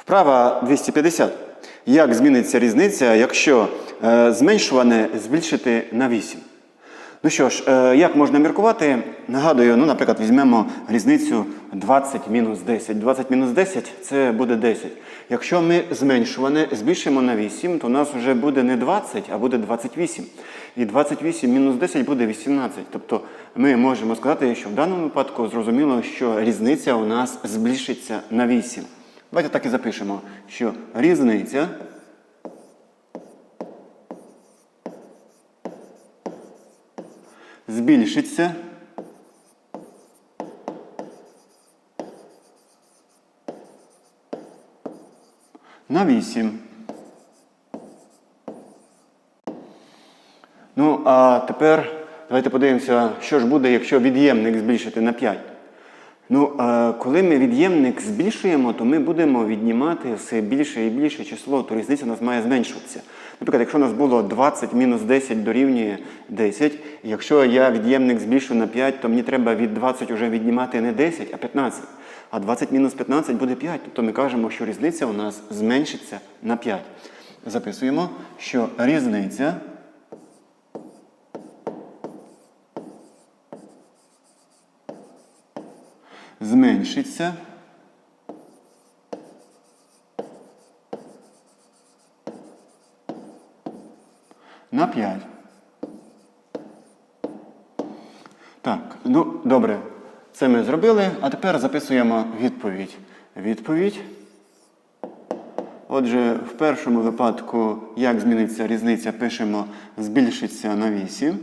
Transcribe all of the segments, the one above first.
Вправа 250. Як зміниться різниця, якщо е, зменшуване збільшити на 8? Ну що ж, е, як можна міркувати? Нагадую, ну, наприклад, візьмемо різницю 20 мінус 10. 20 мінус 10 це буде 10. Якщо ми зменшуване збільшимо на 8, то у нас вже буде не 20, а буде 28. І 28 мінус 10 буде 18. Тобто ми можемо сказати, що в даному випадку зрозуміло, що різниця у нас збільшиться на 8. Давайте так і запишемо, що різниця збільшиться на 8. Ну, а тепер давайте подивимося, що ж буде, якщо від'ємник збільшити на 5. Ну, коли ми від'ємник збільшуємо, то ми будемо віднімати все більше і більше число, то різниця у нас має зменшуватися. Наприклад, якщо у нас було 20 мінус 10 дорівнює 10, якщо я від'ємник збільшу на 5, то мені треба від 20 вже віднімати не 10, а 15. А 20 мінус 15 буде 5. Тобто ми кажемо, що різниця у нас зменшиться на 5. Записуємо, що різниця зменшиться на 5. Так, ну добре, це ми зробили, а тепер записуємо відповідь. Відповідь. Отже, в першому випадку, як зміниться різниця, пишемо збільшиться на 8.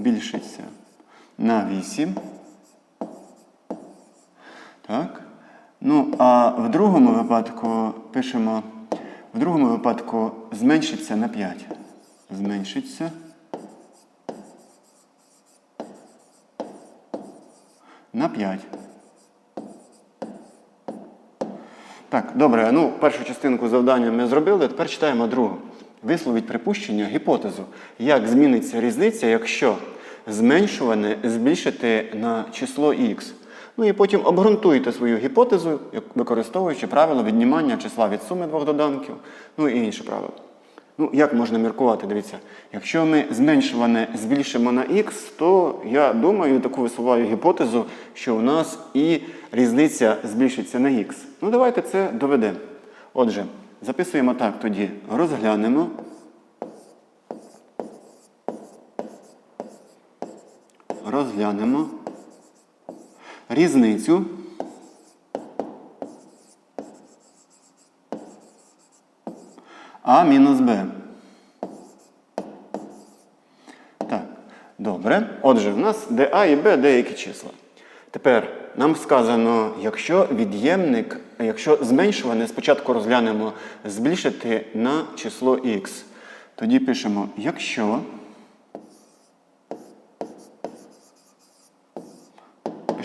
Збільшиться на 8. Так. Ну, а в другому випадку пишемо, в другому випадку зменшиться на 5. Зменшиться на 5. Так, добре, ну першу частинку завдання ми зробили, тепер читаємо другу. Висловіть припущення, гіпотезу, як зміниться різниця, якщо зменшуване збільшити на число х. Ну і потім обґрунтуйте свою гіпотезу, використовуючи правило віднімання числа від суми двох доданків, ну і інші правила. Ну, як можна міркувати? Дивіться, якщо ми зменшуване збільшимо на х, то я думаю, таку висуваю гіпотезу, що у нас і різниця збільшиться на х. Ну, давайте це доведемо. Отже, записуємо так тоді. Розглянемо. Розглянемо різницю А мінус Б. Так, добре. Отже, в нас де А і Б деякі числа. Тепер нам сказано, якщо від'ємник, якщо зменшуване, спочатку розглянемо збільшити на число х. Тоді пишемо, якщо.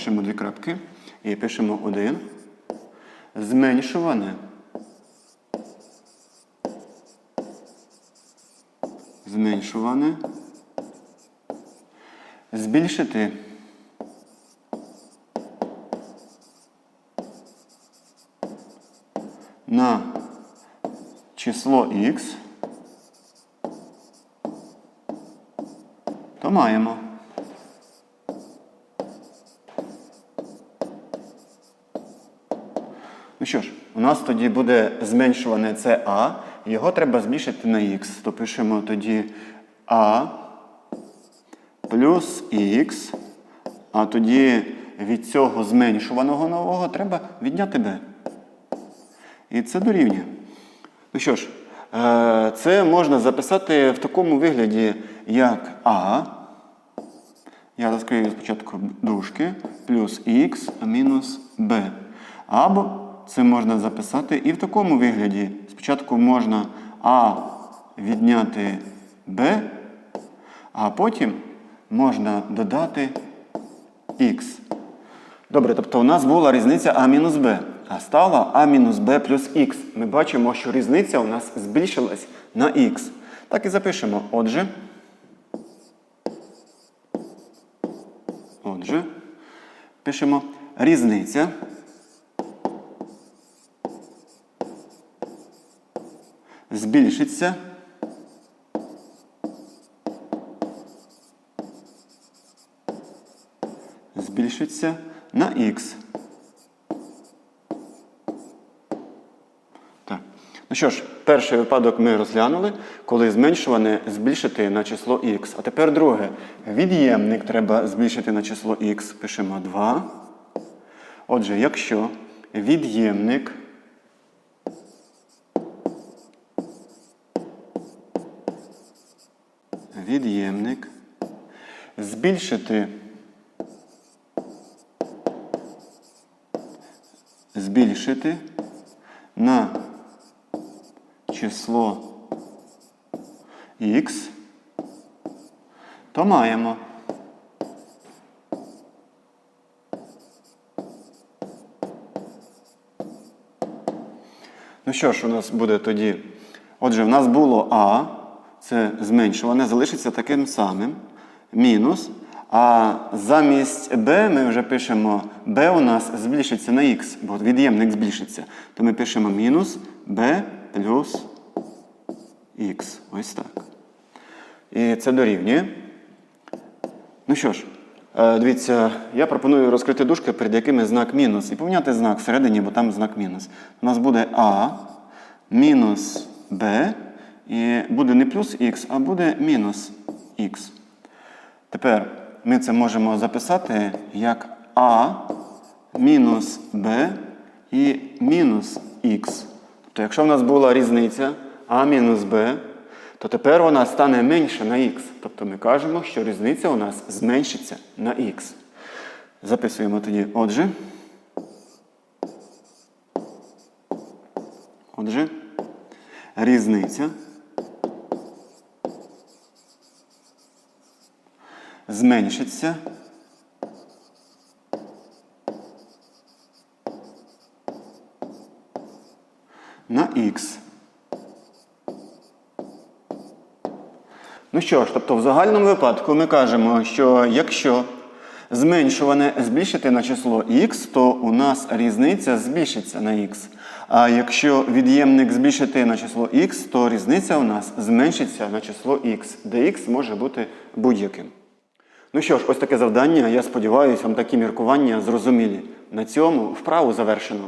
Пишемо дві крапки і пишемо один. Зменшуване. Зменшуване. Збільшити. На число х, то маємо. Ну що ж, у нас тоді буде зменшуване це А, його треба збільшити на х. То пишемо тоді А плюс х, а тоді від цього зменшуваного нового треба відняти b. І це дорівнює. Ну що ж, е, це можна записати в такому вигляді, як А. Я розкрию спочатку дужки, плюс х мінус b. Або це можна записати і в такому вигляді. Спочатку можна А відняти b, а потім можна додати х. Добре, тобто у нас була різниця А мінус Б, а стала А мінус Б плюс х. Ми бачимо, що різниця у нас збільшилась на х. Так і запишемо. Отже. Отже, Пишемо різниця. Збільшиться. Збільшиться на х. Так. Ну що ж, перший випадок ми розглянули, коли зменшуване збільшити на число х. А тепер друге. Від'ємник треба збільшити на число х. Пишемо 2. Отже, якщо від'ємник від'ємник збільшити збільшити на число х, то маємо. Ну що ж, у нас буде тоді? Отже, в нас було А, це зменшуване, залишиться таким самим, мінус. А замість b ми вже пишемо b у нас збільшиться на x, бо від'ємник збільшиться. То ми пишемо мінус b плюс x. Ось так. І це дорівнює. Ну що ж, е, дивіться, я пропоную розкрити дужки, перед якими знак мінус. І поміняти знак всередині, бо там знак мінус. У нас буде А мінус b, і буде не плюс х, а буде мінус х. Тепер ми це можемо записати як А мінус Б і мінус Х. Тобто, якщо в нас була різниця А мінус Б, то тепер вона стане менша на Х. Тобто ми кажемо, що різниця у нас зменшиться на Х. Записуємо тоді, отже. Отже, різниця. Зменшиться на х. Ну що ж, тобто в загальному випадку ми кажемо, що якщо зменшуване збільшити на число х, то у нас різниця збільшиться на х. А якщо від'ємник збільшити на число х, то різниця у нас зменшиться на число х, де х може бути будь-яким. Ну що ж, ось таке завдання. Я сподіваюся, вам такі міркування зрозумілі. На цьому вправу завершено.